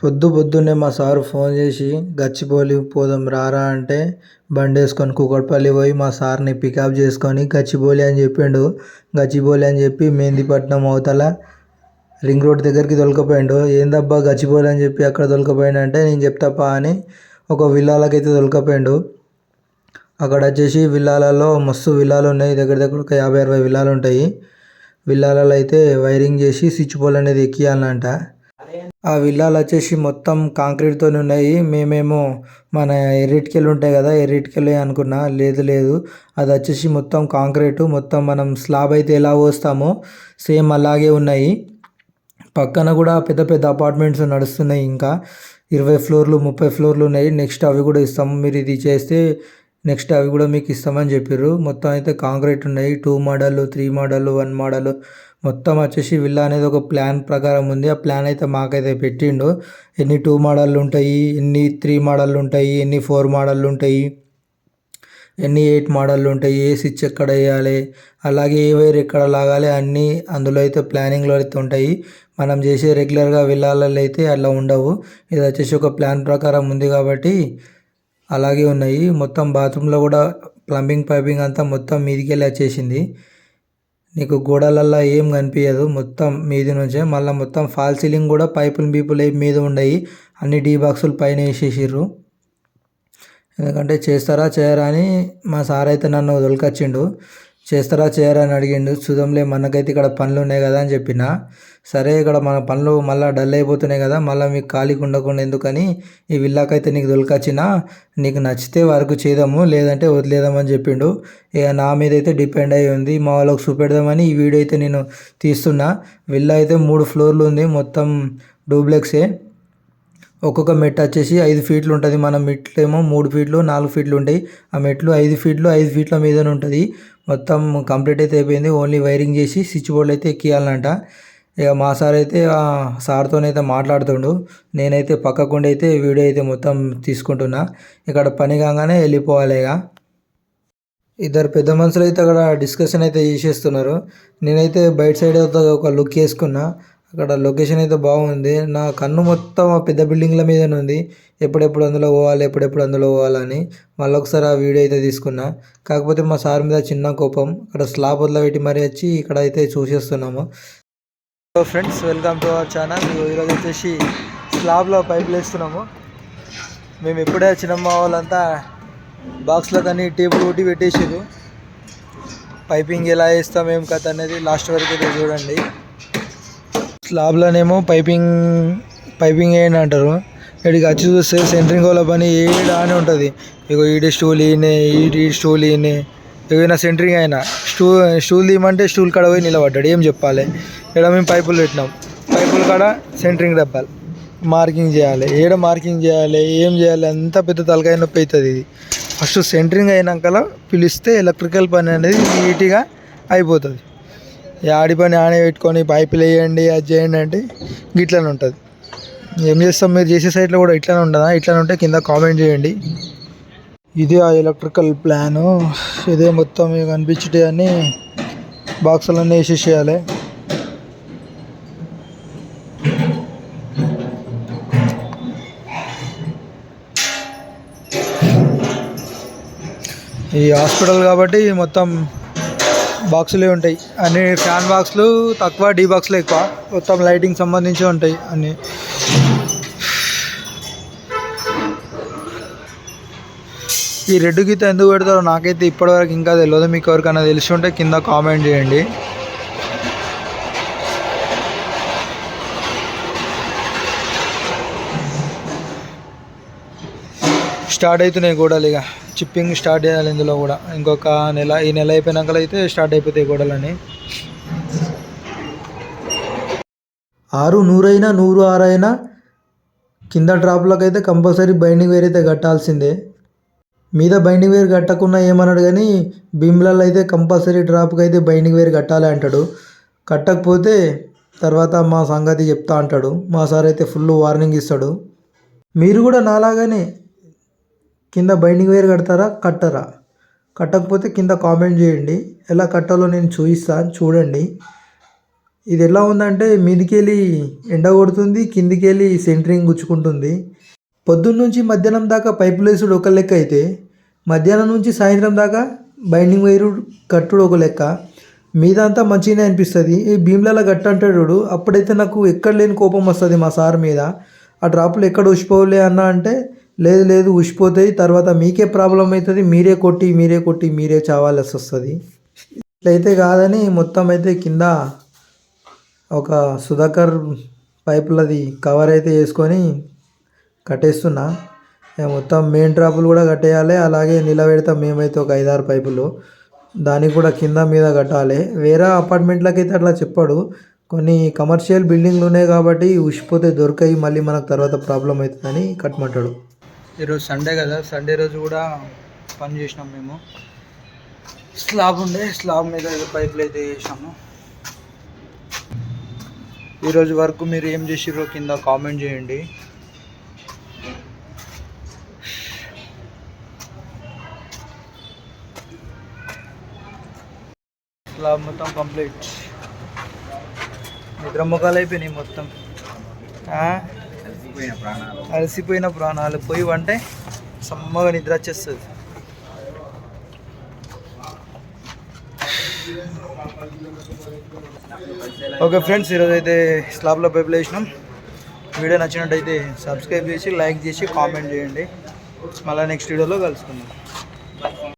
పొద్దు పొద్దున్నే మా సారు ఫోన్ చేసి గచ్చిబౌలి పోదాం రారా అంటే బండి వేసుకొని కూకట్పల్లి పోయి మా సార్ని పికప్ చేసుకొని గచ్చిబౌలి అని చెప్పిండు. గచ్చిబౌలి అని చెప్పి మెహందీపట్నం అవతల రింగ్ రోడ్ దగ్గరికి తొలకపోయిండు ఏందబ్బా గచ్చిబౌలి అని చెప్పి అక్కడ తొలకపోయిండు అంటే నేను చెప్తాపా అని ఒక విల్లాలకైతే తొలకపోయిండు అక్కడ వచ్చేసి విల్లాలలో మస్తు విల్లాలు ఉన్నాయి. దగ్గర దగ్గర ఒక యాభై అరవై విల్లాలు ఉంటాయి. విల్లాలలో అయితే వైరింగ్ చేసి స్విచ్ బోర్డ్ అనేది ఎక్కియాలంట. ఆ విల్లాలు వచ్చేసి మొత్తం కాంక్రీట్తో ఉన్నాయి. మేమేమో మన ఎర్రిటికెళ్ళు ఉంటాయి కదా ఎర్రిటికెళ్ళే అనుకున్నా లేదు లేదు. అది వచ్చేసి మొత్తం కాంక్రీటు మొత్తం మనం స్లాబ్ అయితే ఎలా పోస్తామో సేమ్ అలాగే ఉన్నాయి. పక్కన కూడా పెద్ద పెద్ద అపార్ట్మెంట్స్ నడుస్తున్నాయి ఇంకా. ఇరవై ఫ్లోర్లు ముప్పై ఫ్లోర్లు ఉన్నాయి. నెక్స్ట్ అవి కూడా ఇస్తాము. మీరు ఇది చేస్తే నెక్స్ట్ అవి కూడా మీకు ఇస్తామని చెప్పారు మొత్తం అయితే కాంక్రీట్ ఉన్నాయి. Two model three model one model. మొత్తం వచ్చేసి విల్లా అనేది ఒక ప్లాన్ ప్రకారం ఉంది. ఆ ప్లాన్ అయితే మాకైతే పెట్టిండు. ఎన్ని టూ మోడళ్ళు ఉంటాయి ఎన్ని త్రీ మోడళ్ళు ఉంటాయి ఎన్ని ఫోర్ మోడళ్ళు ఉంటాయి ఎన్ని ఎయిట్ మోడళ్ళు ఉంటాయి ఏ స్విచ్ ఎక్కడ వేయాలి అలాగే ఏ వైర్ ఎక్కడ లాగాలి అన్నీ అందులో అయితే ప్లానింగ్లో అయితే ఉంటాయి. మనం చేసే రెగ్యులర్గా విల్లాలలో అయితే అలా ఉండవు. ఇది వచ్చేసి ఒక ప్లాన్ ప్రకారం ఉంది కాబట్టి అలాగే ఉన్నాయి. మొత్తం బాత్రూంలో కూడా ప్లంబింగ్ పైపింగ్ అంతా మొత్తం మీదికి వెళ్ళి వచ్చేసింది. నీకు గోడలల్లో ఏం కనిపించదు మొత్తం మీది నుంచే మళ్ళీ మొత్తం ఫాల్ సీలింగ్ కూడా పైపులు బీపులు మీద ఉండయి. అన్ని డీ బాక్సులు పైన వేసేసిర్రు. ఎందుకంటే చేస్తారా చేయరా అని మా సార్ అయితే నన్ను వదిలికొచ్చిండు. చేస్తారా చేయరా అని అడిగిండు. చూద్దాంలే మనకైతే ఇక్కడ పనులు ఉన్నాయి కదా అని చెప్పిన. సరే ఇక్కడ మన పనులు మళ్ళీ డల్ అయిపోతున్నాయి కదా మళ్ళీ మీకు ఖాళీగా ఉండకుండా ఎందుకని ఈ విల్లాకైతే నీకు దొరికొచ్చిన నీకు నచ్చితే వరకు చేద్దాము లేదంటే వదిలేదామని చెప్పిండు. ఇక నా మీద అయితే డిపెండ్ అయి ఉంది. మా వాళ్ళకి చూపెడదామని ఈ వీడియో అయితే నేను తీస్తున్నా. విల్లా అయితే మూడు ఫ్లోర్లు ఉంది మొత్తం డూప్లెక్సే. ఒక్కొక్క మెట్ వచ్చేసి ఐదు ఫీట్లు ఉంటుంది. మన మెట్లు ఏమో మూడు ఫీట్లు నాలుగు ఫీట్లు ఉంటాయి. ఆ మెట్లు ఐదు ఫీట్లు ఐదు ఫీట్ల మీదనే ఉంటుంది. మొత్తం కంప్లీట్ అయితే అయిపోయింది. ఓన్లీ వైరింగ్ చేసి స్విచ్ బోర్డులు అయితే ఎక్కియాలంట. ఇక మా సార్ అయితే సార్తోనైతే మాట్లాడుతుండు. నేనైతే పక్కకుండా అయితే వీడియో అయితే మొత్తం తీసుకుంటున్నా. ఇక్కడ పని కాగానే వెళ్ళిపోవాలి ఇక. ఇద్దరు పెద్ద మనుషులు అయితే అక్కడ డిస్కషన్ అయితే చేసేస్తున్నారు. నేనైతే బయట సైడ్ ఒక లుక్ వేసుకున్నా. అక్కడ లొకేషన్ అయితే బాగుంది. నా కన్ను మొత్తం ఆ పెద్ద బిల్డింగ్ల మీదనే ఉంది. ఎప్పుడెప్పుడు అందులో పోవాలి ఎప్పుడెప్పుడు అందులో పోవాలని మళ్ళీ ఒకసారి ఆ వీడియో అయితే తీసుకున్నా. కాకపోతే మా సార్ మీద చిన్న కోపం. అక్కడ స్లాబ్ వదిలిపెట్టి మరీ వచ్చి ఇక్కడ అయితే చూసేస్తున్నాము. Hello friends welcome to our channel ఈరోజు వచ్చేసి స్లాబ్లో పైపులు వేస్తున్నాము. మేము ఎప్పుడే చిన్నమ్మ మా వాళ్ళంతా. బాక్స్లో కానీ టేబుల్ కొట్టి పెట్టేసారు పైపింగ్ ఎలా వేస్తాం ఏం కథ అనేది లాస్ట్ వరకు అయితే చూడండి. స్లాబ్లోనేమో పైపింగ్ పైపింగ్ వేయండి అంటారు. ఇక్కడికి వచ్చి చూస్తే సెంట్రింగ్ వాళ్ళ పని ఏడా అని ఉంటుంది. ఇగో ఈడి స్టూల్ ఈయనే ఈడి స్టూల్ ఈయనే. ఏదైనా సెంట్రింగ్ అయినా స్టూ స్టూల్ తీయమంటే స్టూల్ కాడ పోయి నిలబడ్డాడు. ఏం చెప్పాలి? ఇక్కడ మేము పైపులు పెట్టినాం. పైపుల కాడ సెంట్రింగ్ డబ్బాలు మార్కింగ్ చేయాలి. ఏడ మార్కింగ్ చేయాలి? ఏం చేయాలి? అంత పెద్ద తలకాయ నొప్పి అవుతుంది ఇది. ఫస్ట్ సెంట్రింగ్ అయినాక పిలిస్తే ఎలక్ట్రికల్ పని అనేది నీట్గా అయిపోతుంది. ఆడి పని ఆనే పెట్టుకొని పైపులు వేయండి అది చేయండి అంటే గిట్లనే ఉంటుంది. ఏం చేస్తాం మీరు చేసే సైట్లో కూడా ఇట్లానే ఉంటుందా ఇట్లానే ఉంటే కింద కామెంట్ చేయండి. ఇది ఆ ఎలక్ట్రికల్ ప్లాను. ఇదే మొత్తం మీకు అని బాక్సులన్నీ వేసేసేయాలి. ఈ హాస్పిటల్ కాబట్టి మొత్తం బాక్సులే ఉంటాయి. అన్ని ఫ్యాన్ బాక్స్లు తక్కువ డీ బాక్సులు ఎక్కువ. మొత్తం లైటింగ్ సంబంధించి ఉంటాయి అన్ని. ఈ రెడ్ గీత ఎందుకు పెడతారో నాకైతే ఇప్పటివరకు ఇంకా తెలియదు మీకు ఎవరికైనా తెలిసి ఉంటే కింద కామెంట్ చేయండి. స్టార్ట్ అవుతున్నాయి గోడలు ఇక. చిప్పింగ్ స్టార్ట్ చేయాలి ఇందులో కూడా. ఇంకొక నెల ఈ నెల అయిపోయినాక అయితే స్టార్ట్ అయిపోతాయి గోడలని ఆరు నూరైనా నూరు ఆరైనా కింద డ్రాప్లకు అయితే కంపల్సరీ బైండింగ్ వేర్ అయితే కట్టాల్సిందే. మీద బైండింగ్ వేర్ కట్టకుండా ఏమన్నాడు కానీ భీమ్లలో అయితే కంపల్సరీ డ్రాప్కి అయితే బైండింగ్ వేర్ కట్టాలి అంటాడు. కట్టకపోతే తర్వాత మా సంగతి చెప్తా అంటాడు. మా సార్ అయితే ఫుల్ వార్నింగ్ ఇస్తాడు. మీరు కూడా నాలాగానే కింద బైండింగ్ వేర్ కడతారా కట్టరా? కట్టకపోతే కింద కామెంట్ చేయండి. ఎలా కట్టాలో నేను చూపిస్తాను చూడండి. ఇది ఎలా ఉందంటే మీదికెళ్ళి ఎండ కొడుతుంది కిందికెళ్ళి సెంటరింగ్ గుచ్చుకుంటుంది. పొద్దున్న నుంచి మధ్యాహ్నం దాకా పైపు లేసుడు ఒక లెక్క అయితే మధ్యాహ్నం నుంచి సాయంత్రం దాకా బైండింగ్ వైరు కట్టుడు ఒక లెక్క. మీదంతా మంచిగానే అనిపిస్తుంది. ఈ భీమ్లలో గట్టు అంటాడు అప్పుడైతే నాకు ఎక్కడ లేని కోపం వస్తుంది మా సార్ మీద. ఆ డ్రాపులు ఎక్కడ ఉసిపోలే అన్న అంటే లేదు లేదు ఉసిపోతాయి తర్వాత మీకే ప్రాబ్లం అవుతుంది మీరే కొట్టి మీరే కొట్టి మీరే చావాల్సి వస్తుంది. ఇట్లయితే కాదని మొత్తం అయితే కింద ఒక సుధాకర్ పైపులది కవర్ అయితే వేసుకొని కట్టేస్తున్నా. మొత్తం మెయిన్ డ్రాపులు కూడా కట్టేయాలి అలాగే నిలబెడతాం మేమైతే ఒక ఐదారు పైపులు. దానికి కూడా కింద మీద కట్టాలి. వేరే అపార్ట్మెంట్లకి అయితే అట్లా చెప్పాడు. కొన్ని కమర్షియల్ బిల్డింగ్లు ఉన్నాయి కాబట్టి ఉసిపోతే దొరకాయి మళ్ళీ మనకు తర్వాత ప్రాబ్లం అవుతుందని కట్టమంటాడు. ఈరోజు సండే కదా. సండే రోజు కూడా పని చేసినాం మేము. స్లాబ్ ఉండే స్లాబ్ మీద ఏదో పైపులు అయితే వేసినాము. ఈరోజు వరకు మీరు ఏం చేసిరో కింద కామెంట్ చేయండి. స్లాబ్ మొత్తం కంప్లీట్. నిద్ర ముఖాలు అయిపోయినాయి మొత్తం. అలసిపోయిన ప్రాణాలు. పోయి అంటే సమ్మగా నిద్ర వచ్చేస్తుంది. ఓకే ఫ్రెండ్స్ ఈరోజు అయితే స్లాబ్లో పైపులు వేసినాం. వీడియో నచ్చినట్టయితే సబ్స్క్రైబ్ చేసి లైక్ చేసి కామెంట్ చేయండి. మళ్ళీ నెక్స్ట్ వీడియోలో కలుసుకుందాం.